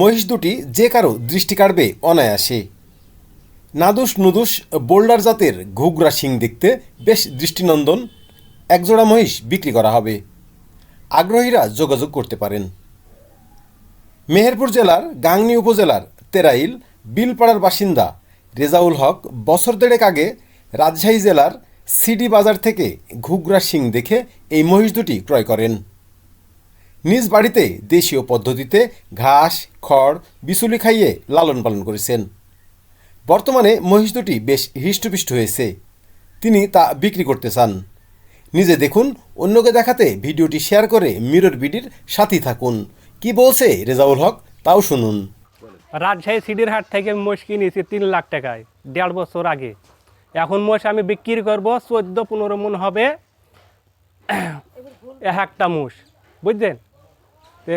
মহিষ দুটি যে কারও দৃষ্টি কাড়বে অনায়াসে। নাদুস নুদুস বোল্ডার জাতের ঘুগরা শিং দেখতে বেশ দৃষ্টিনন্দন। একজোড়া মহিষ বিক্রি করা হবে। আগ্রহীরা যোগাযোগ করতে পারেন। মেহেরপুর জেলার গাংনি উপজেলার তেরাইল, বিলপাড়ার বাসিন্দা রেজাউল হক বছর দেড়েক আগে রাজশাহী জেলার সিডি বাজার থেকে ঘুগরা শিং দেখে এই মহিষ দুটি ক্রয় করেন। নিজ বাড়িতে দেশীয় পদ্ধতিতে ঘাস, খড়, বিচুলি খাইয়ে লালন পালন করেছেন। বর্তমানে মহিষ দুটি বেশ হৃষ্টপুষ্ট হয়েছে। তিনি তা বিক্রি করতে চান। নিজে দেখুন, অন্যকে দেখাতে ভিডিওটি শেয়ার করে মিরর বিডির সাথী থাকুন। কি বলছে রেজাউল হক, তাও শুনুন। রাজশাহী সিডির হাট থেকে মোষ কিনেছি তিন লাখ টাকায়, দেড় বছর আগে। এখন মোষ আমি বিক্রি করব, চোদ্দ পনেরো মন হবে। এক একটা মোষ বুঝলেন? তে